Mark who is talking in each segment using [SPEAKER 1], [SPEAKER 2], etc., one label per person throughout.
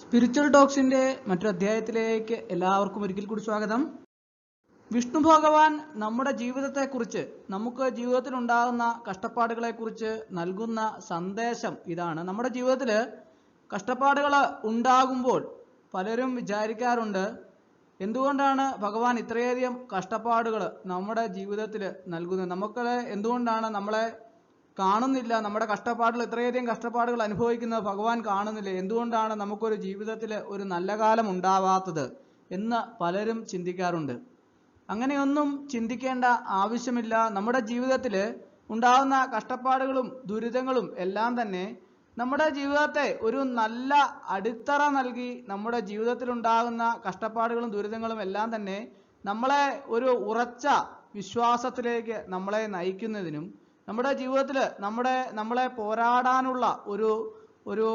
[SPEAKER 1] Spiritual ടോക്സിന്റെ മറ്റൊരു അധ്യായത്തിലേക്ക് എല്ലാവർക്കും ഒരിക്കൽ കൂടി സ്വാഗതം. വിഷ്ണു ഭഗവാൻ നമ്മുടെ ജീവിതത്തെക്കുറിച്ച് നമുക്ക് ജീവിതത്തിൽ ഉണ്ടാകുന്ന കഷ്ടപ്പാടുകളെക്കുറിച്ച് നൽകുന്ന സന്ദേശം ഇതാണ്. നമ്മുടെ ജീവിതത്തിൽ കഷ്ടപ്പാടുകൾ ഉണ്ടാകുമ്പോൾ പലരും വിചാരിക്കാറുണ്ട് എന്തുകൊണ്ടാണ് ഭഗവാൻ ഇത്രയധികം കഷ്ടപ്പാടുകൾ നമ്മുടെ ജീവിതത്തിൽ നൽകുന്നത്? നമുക്ക് എന്തുകൊണ്ടാണ് നമ്മളെ കാണുന്നില്ല. നമ്മുടെ കഷ്ടപ്പാടുകൾ ഇത്രയധികം കഷ്ടപ്പാടുകൾ അനുഭവിക്കുന്നത് ഭഗവാൻ കാണുന്നില്ല. എന്തുകൊണ്ടാണ് നമുക്കൊരു ജീവിതത്തിൽ ഒരു നല്ല കാലം ഉണ്ടാവാത്തത് എന്ന് പലരും ചിന്തിക്കാറുണ്ട്. അങ്ങനെയൊന്നും ചിന്തിക്കേണ്ട ആവശ്യമില്ല. നമ്മുടെ ജീവിതത്തിൽ ഉണ്ടാകുന്ന കഷ്ടപ്പാടുകളും ദുരിതങ്ങളും എല്ലാം തന്നെ നമ്മുടെ ജീവിതത്തെ ഒരു നല്ല അടിത്തറ നൽകി നമ്മുടെ ജീവിതത്തിൽ ഉണ്ടാകുന്ന കഷ്ടപ്പാടുകളും ദുരിതങ്ങളും എല്ലാം തന്നെ നമ്മളെ ഒരു ഉറച്ച വിശ്വാസത്തിലേക്ക് നമ്മളെ നയിക്കുന്നതിനും നമ്മുടെ ജീവിതത്തിൽ നമ്മുടെ നമ്മളെ പോരാടാനുള്ള ഒരു ഒരു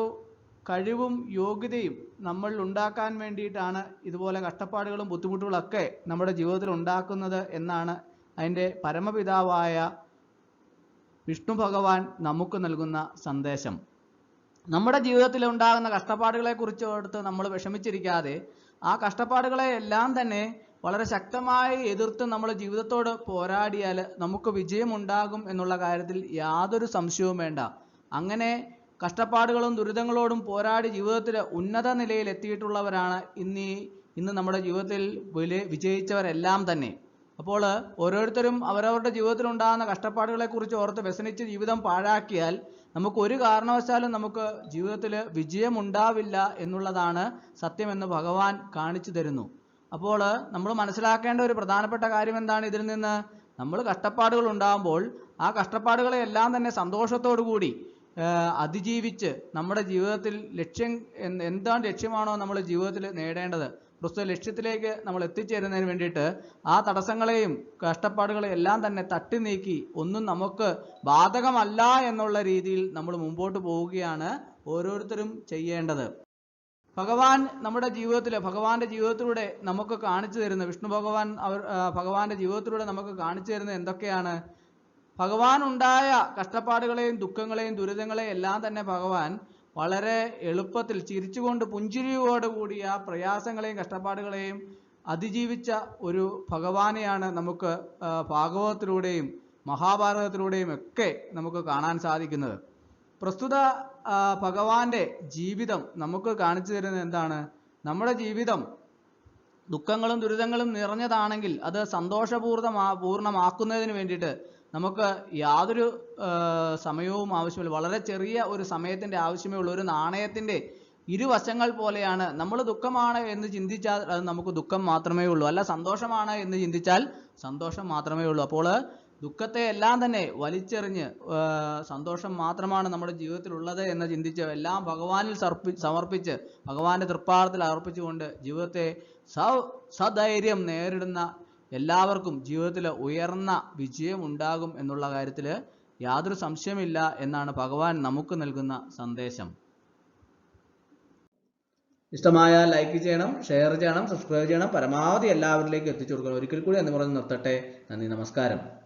[SPEAKER 1] കഴിവും യോഗ്യതയും നമ്മൾ ഉണ്ടാക്കാൻ വേണ്ടിയിട്ടാണ് ഇതുപോലെ കഷ്ടപ്പാടുകളും ബുദ്ധിമുട്ടുകളൊക്കെ നമ്മുടെ ജീവിതത്തിൽ ഉണ്ടാക്കുന്നത് എന്നാണ് അതിന്റെ പരമപിതാവായ വിഷ്ണു ഭഗവാൻ നമുക്ക് നൽകുന്ന സന്ദേശം. നമ്മുടെ ജീവിതത്തിൽ ഉണ്ടാകുന്ന കഷ്ടപ്പാടുകളെ കുറിച്ച് ഓർത്ത് നമ്മൾ വിഷമിച്ചിരിക്കാതെ ആ കഷ്ടപ്പാടുകളെ എല്ലാം തന്നെ വളരെ ശക്തമായി എതിർത്ത് നമ്മൾ ജീവിതത്തോട് പോരാടിയാൽ നമുക്ക് വിജയമുണ്ടാകും എന്നുള്ള കാര്യത്തിൽ യാതൊരു സംശയവും വേണ്ട. അങ്ങനെ കഷ്ടപ്പാടുകളും ദുരിതങ്ങളോടും പോരാടി ജീവിതത്തിൽ ഉന്നത നിലയിൽ എത്തിയിട്ടുള്ളവരാണ് ഇന്ന് ഇന്ന് നമ്മുടെ ജീവിതത്തിൽ വില വിജയിച്ചവരെല്ലാം തന്നെ. അപ്പോൾ ഓരോരുത്തരും അവരവരുടെ ജീവിതത്തിൽ ഉണ്ടാകുന്ന കഷ്ടപ്പാടുകളെക്കുറിച്ച് ഓർത്ത് വ്യസനിച്ച് ജീവിതം പാഴാക്കിയാൽ നമുക്ക് ഒരു കാരണവശാലും നമുക്ക് ജീവിതത്തിൽ വിജയമുണ്ടാവില്ല എന്നുള്ളതാണ് സത്യമെന്ന് ഭഗവാൻ കാണിച്ചു തരുന്നു. അപ്പോൾ നമ്മൾ മനസ്സിലാക്കേണ്ട ഒരു പ്രധാനപ്പെട്ട കാര്യം എന്താണ് ഇതിൽ നിന്ന്? നമ്മൾ കഷ്ടപ്പാടുകൾ ഉണ്ടാകുമ്പോൾ ആ കഷ്ടപ്പാടുകളെ എല്ലാം തന്നെ സന്തോഷത്തോടു കൂടി അതിജീവിച്ച് നമ്മുടെ ജീവിതത്തിൽ ലക്ഷ്യം എന്താണ് ലക്ഷ്യമാണോ നമ്മൾ ജീവിതത്തിൽ നേടേണ്ടത് പ്രസ്തുത ലക്ഷ്യത്തിലേക്ക് നമ്മൾ എത്തിച്ചേരുന്നതിന് വേണ്ടിയിട്ട് ആ തടസ്സങ്ങളെയും കഷ്ടപ്പാടുകളെയും എല്ലാം തന്നെ തട്ടി നീക്കി ഒന്നും നമുക്ക് ബാധകമല്ല എന്നുള്ള രീതിയിൽ നമ്മൾ മുമ്പോട്ട് പോവുകയാണ് ഓരോരുത്തരും ചെയ്യേണ്ടത്. ഭഗവാൻ നമ്മുടെ ജീവിതത്തിൽ ഭഗവാന്റെ ജീവിതത്തിലൂടെ നമുക്ക് കാണിച്ചു തരുന്ന വിഷ്ണു ഭഗവാൻ അവർ ഭഗവാന്റെ ജീവിതത്തിലൂടെ നമുക്ക് കാണിച്ചു തരുന്നത് എന്തൊക്കെയാണ്? ഭഗവാൻ ഉണ്ടായ കഷ്ടപ്പാടുകളെയും ദുഃഖങ്ങളെയും ദുരിതങ്ങളെയും എല്ലാം തന്നെ ഭഗവാൻ വളരെ എളുപ്പത്തിൽ ചിരിച്ചുകൊണ്ട് പുഞ്ചിരിയോട് കൂടി ആ പ്രയാസങ്ങളെയും കഷ്ടപ്പാടുകളെയും അതിജീവിച്ച ഒരു ഭഗവാനെയാണ് നമുക്ക് ഭാഗവതത്തിലൂടെയും മഹാഭാരതത്തിലൂടെയും ഒക്കെ നമുക്ക് കാണാൻ സാധിക്കുന്നത്. പ്രസ്തുത ഭഗവാന്റെ ജീവിതം നമുക്ക് കാണിച്ചു തരുന്നത് എന്താണ്? നമ്മുടെ ജീവിതം ദുഃഖങ്ങളും ദുരിതങ്ങളും നിറഞ്ഞതാണെങ്കിൽ അത് സന്തോഷപൂർണമാ പൂർണമാക്കുന്നതിന് വേണ്ടിയിട്ട് നമുക്ക് യാതൊരു സമയവും ആവശ്യമില്ല. വളരെ ചെറിയ ഒരു സമയത്തിന്റെ ആവശ്യമേ ഉള്ളൂ. ഒരു നാണയത്തിന്റെ ഇരുവശങ്ങൾ പോലെയാണ്. നമ്മൾ ദുഃഖമാണ് എന്ന് ചിന്തിച്ചാൽ അത് നമുക്ക് ദുഃഖം മാത്രമേ ഉള്ളൂ. അല്ല സന്തോഷമാണ് എന്ന് ചിന്തിച്ചാൽ സന്തോഷം മാത്രമേ ഉള്ളൂ. അപ്പോൾ ദുഃഖത്തെ എല്ലാം തന്നെ വലിച്ചെറിഞ്ഞ് സന്തോഷം മാത്രമാണ് നമ്മുടെ ജീവിതത്തിലുള്ളത് എന്ന് ചിന്തിച്ച് എല്ലാം ഭഗവാനിൽ സർപ്പി സമർപ്പിച്ച് ഭഗവാന്റെ തൃപ്പാടത്തിൽ അർപ്പിച്ചുകൊണ്ട് ജീവിതത്തെ സ സധൈര്യം നേരിടുന്ന എല്ലാവർക്കും ജീവിതത്തിൽ ഉയർന്ന വിജയം ഉണ്ടാകും എന്നുള്ള കാര്യത്തിൽ യാതൊരു സംശയമില്ല എന്നാണ് ഭഗവാൻ നമുക്ക് നൽകുന്ന സന്ദേശം. ഇഷ്ടമായ ലൈക്ക് ചെയ്യണം ഷെയർ ചെയ്യണം സബ്സ്ക്രൈബ് ചെയ്യണം. പരമാവധി എല്ലാവരിലേക്കും എത്തിച്ചു കൊടുക്കണം. ഒരിക്കൽ കൂടി എന്ന് പറഞ്ഞ് നിർത്തട്ടെ. നന്ദി നമസ്കാരം.